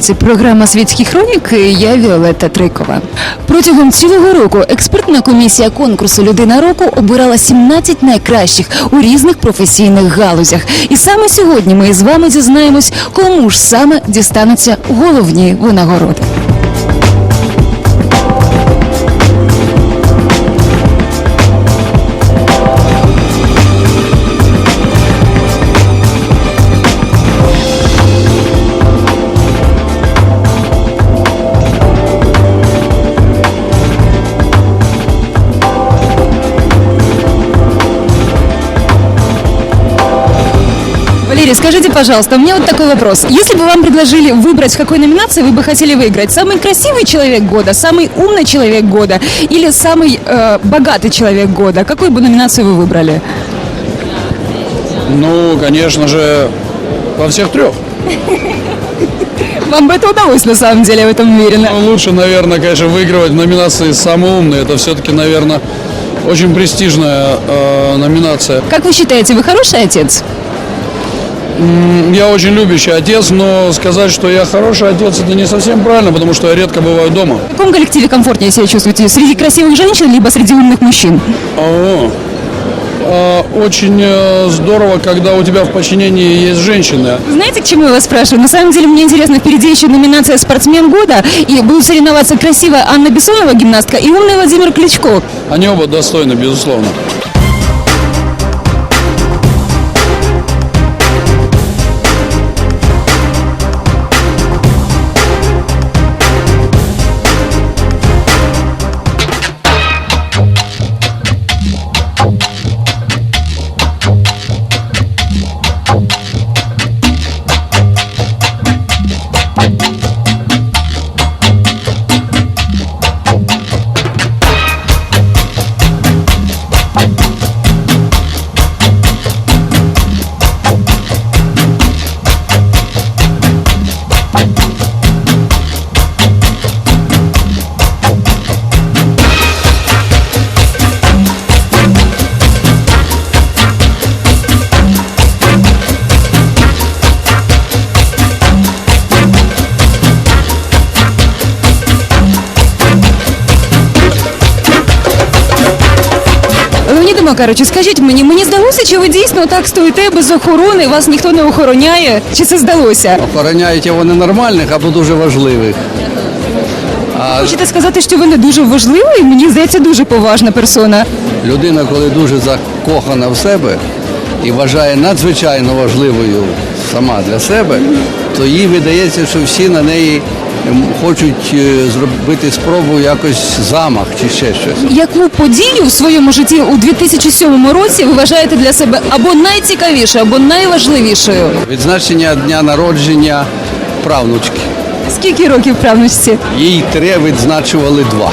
це програма Світські хроніки. Я Віолетта Трикова. Протягом цілого року експертна комісія конкурсу Людина року обирала 17 найкращих у різних професійних галузях. І саме сьогодні ми з вами дізнаємось, кому ж саме дістануться головні винагороди. Скажите, пожалуйста, у меня вот такой вопрос. Если бы вам предложили выбрать, в какой номинации вы бы хотели выиграть? Самый красивый человек года, самый умный человек года или самый э, богатый человек года? Какую бы номинацию вы выбрали? Ну, конечно же, во всех трех. Вам бы это удалось, на самом деле, я в этом уверена. Ну, лучше, наверное, конечно, выигрывать в номинации «Самый умный». Это все-таки, наверное, очень престижная э, номинация. Как вы считаете, вы хороший отец? Я очень любящий отец, но сказать, что я хороший отец, это не совсем правильно, потому что я редко бываю дома. В каком коллективе комфортнее себя чувствуете? Среди красивых женщин, либо среди умных мужчин? О, а, очень э, здорово, когда у тебя в подчинении есть женщины. Знаете, к чему я вас спрашиваю? На самом деле мне интересно, впереди еще номинация «Спортсмен года», и будут соревноваться красивая Анна Бессонова, гимнастка, и умный Владимир Кличко. Они оба достойны, безусловно. Леоніде Макаровичу, скажіть мені, мені здалося, чи ви дійсно так стоїте без охорони, вас ніхто не охороняє? Чи це здалося? Охороняють його ненормальних або дуже важливих. А Хочете сказати, що ви не дуже важливий? Мені здається, дуже поважна персона. людина, коли дуже закохана в себе і вважає надзвичайно важливою сама для себе, то їй видається, що всі на неї хочуть е, зробити спробу якось замах чи ще щось. Яку подію в своєму житті у 2007 році ви вважаєте для себе або найцікавішою, або найважливішою? Відзначення дня народження правнучки. Скільки років правнучці? Їй три відзначували два.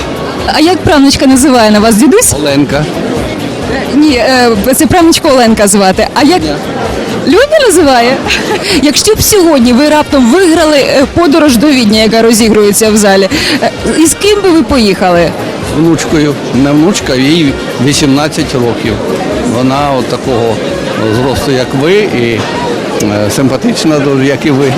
А як правнучка називає на вас дідусь? Оленка. Ні, е, це правнучку Оленка звати. А як Люня називає? Якщо б сьогодні ви раптом виграли е, подорож до Відня, яка розігрується в залі, е, і ким би ви поїхали? Внучкою. Не внучка, їй 18 років. Вона от такого зросту, як ви, і е, симпатична, дуже, як і ви.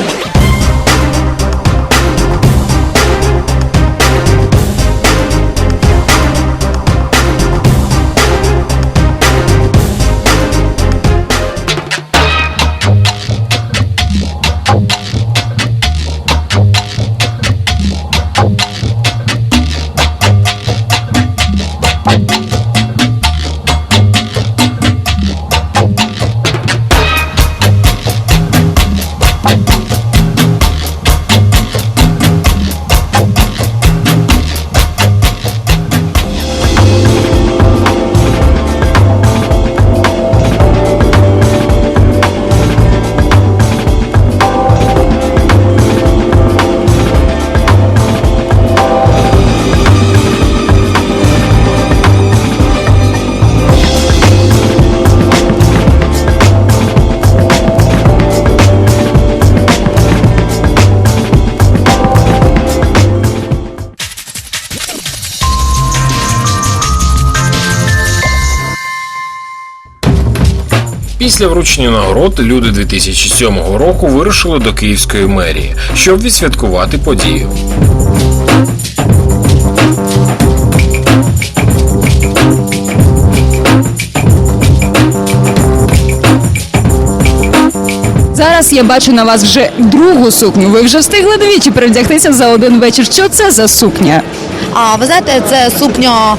Після вручення нагород люди 2007 року вирушили до Київської мерії, щоб відсвяткувати подію. Зараз я бачу на вас вже другу сукню. Ви вже встигли двічі перевдягтися за один вечір. Що це за сукня? А ви знаєте, це сукня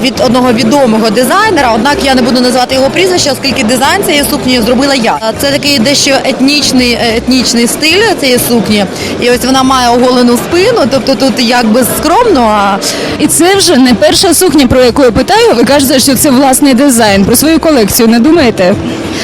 від одного відомого дизайнера. Однак я не буду називати його прізвище, оскільки дизайн цієї сукні зробила я. Це такий дещо етнічний е, етнічний стиль цієї сукні. І ось вона має оголену спину, тобто тут якби скромно. А І це вже не перша сукня, про яку я питаю. Ви кажете, що це власний дизайн. Про свою колекцію не думаєте?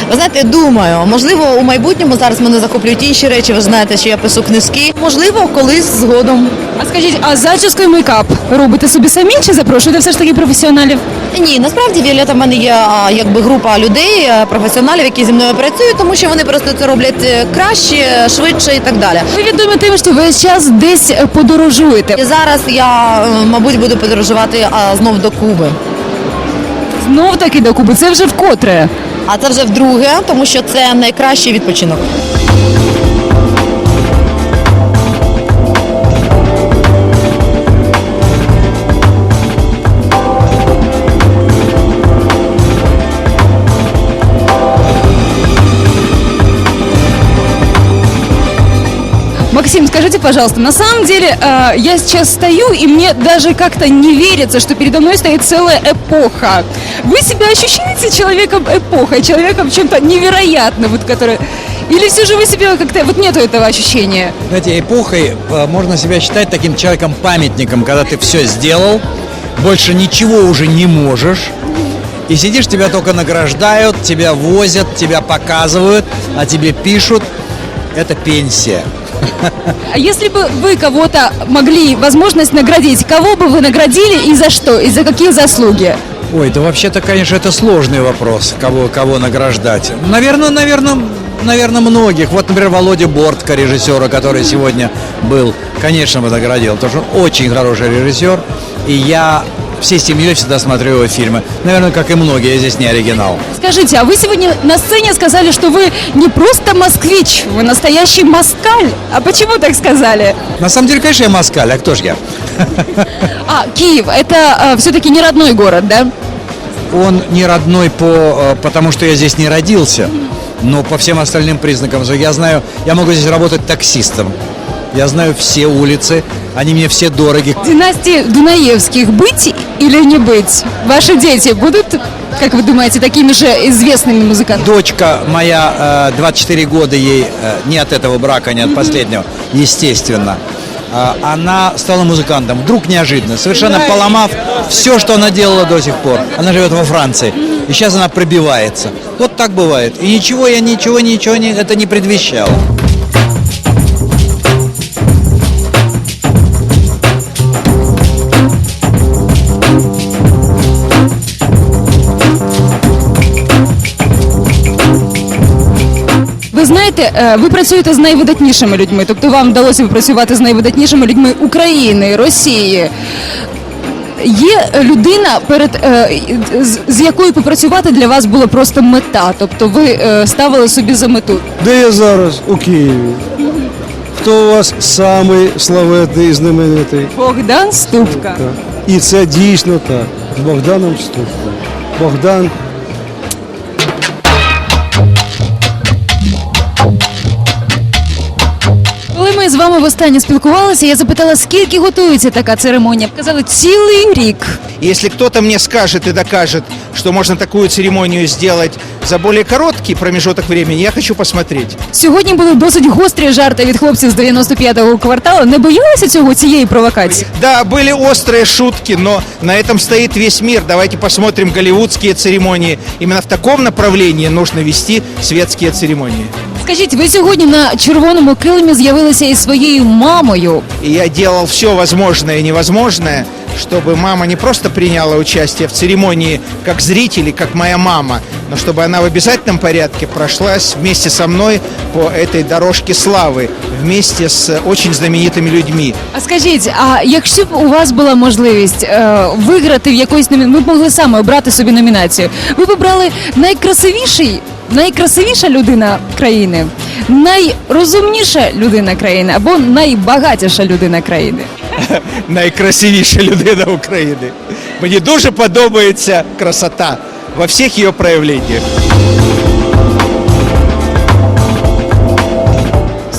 Ви знаєте, думаю, можливо, у майбутньому зараз мене захоплюють інші речі. Ви знаєте, що я пишу книжки. Можливо, колись згодом. А скажіть, а зачіску і мейкап робите собі самі чи запрошуєте все ж таки професіоналів? Ні, насправді Віолета в мене є а, якби група людей, е, професіоналів, які зі мною працюють, тому що вони просто це роблять е, краще, швидше і так далі. Ви відомі тим, що весь час десь е, подорожуєте. І зараз я, е, мабуть, буду подорожувати а, знов до Куби. Знов таки до Куби. Це вже вкотре. А це вже вдруге, тому що це найкращий відпочинок. Максим, скажите, пожалуйста, на самом деле э, я сейчас стою, и мне даже как-то не верится, что передо мной стоит целая эпоха. Вы себя ощущаете человеком эпохой, человеком чем-то невероятным, вот который... Или все же вы себя как-то... Вот нету этого ощущения? Знаете, эпохой э, можно себя считать таким человеком-памятником, когда ты все сделал, больше ничего уже не можешь, и сидишь, тебя только награждают, тебя возят, тебя показывают, а тебе пишут, это пенсия. А если бы вы кого-то могли возможность наградить, кого бы вы наградили и за что, и за какие заслуги? Ой, да вообще-то, конечно, это сложный вопрос, кого, кого награждать. Наверное, наверное, наверное, многих. Вот, например, Володя Бортко, режиссера, который сегодня был, конечно, бы наградил, потому что он очень хороший режиссер, и я всей семьей всегда смотрю его фильмы. Наверное, как и многие, я здесь не оригинал. Скажите, а вы сегодня на сцене сказали, что вы не просто москвич, вы настоящий москаль. А почему так сказали? На самом деле, конечно, я москаль, а кто ж я? А, Киев, это все-таки не родной город, да? Он не родной по, э, потому что я здесь не родился, но по всем остальным признакам. Я знаю, я могу здесь работать таксистом. Я знаю все улицы, они мне все дороги. Династии Дунаевских быть или не быть? Ваши дети будут, как вы думаете, такими же известными музыкантами? Дочка моя, э, 24 года ей, э, не от этого брака, не от последнего, естественно. А, Она стала музыкантом, вдруг неожиданно, совершенно поломав все, что она делала до сих пор. Она живет во Франции, и сейчас она пробивается. Вот так бывает. И ничего, я ничего, ничего не, это не предвещало. Знаєте, е, ви працюєте з найвидатнішими людьми, тобто вам вдалося працювати з найвидатнішими людьми України, Росії. Є людина, перед е, з- якою попрацювати для вас було просто мета. Тобто ви е, ставили собі за мету. Де я зараз? У Києві. Хто у вас самий славетний і знаменитий? Богдан Ступка. І це дійсно так. З Богданом Ступкою. Богдан вами востаннє спілкувалися, я запитала, скільки готується така церемонія. Казали цілий рік. Если кто-то мне скажет и докажет, что можно такую церемонию сделать за более короткий промежуток времени, я хочу посмотреть. Сьогодні були досить гострі жарти від хлопців з 95-го кварталу. Не боялися цього цієї провокації? Да, были острые шутки, но на этом стоит весь мир. Давайте посмотрим голливудские церемонии. Именно в таком направлении нужно вести светские церемонии. Скажіть, ви сьогодні на червоному килимі з'явилися із своєю мамою. И я делал все возможное и невозможное чтобы мама не просто приняла участие в церемонии как зритель и как моя мама, но чтобы она в обязательном порядке прошлась вместе со мной по этой дорожке славы, вместе с очень знаменитыми людьми. А скажіть, а якщо б у вас була можливість е, виграти в якоїсь номінації, ми б могли саме обрати собі номінацію. Ви б обрали найкрасивіший, найкрасивіша людина країни, найрозумніша людина країни або найбагатіша людина країни. найкрасивіша людина України. Мені дуже подобається красота во всіх її проявленнях.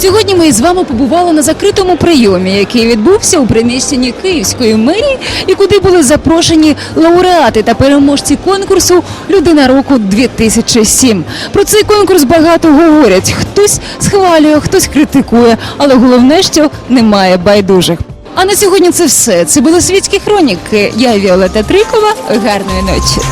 Сьогодні ми з вами побували на закритому прийомі, який відбувся у приміщенні Київської мерії, і куди були запрошені лауреати та переможці конкурсу Людина року 2007 Про цей конкурс багато говорять. Хтось схвалює, хтось критикує, але головне, що немає байдужих. А на сьогодні це все. Це були світські хроніки. Я Віолета Трикова. Гарної ночі.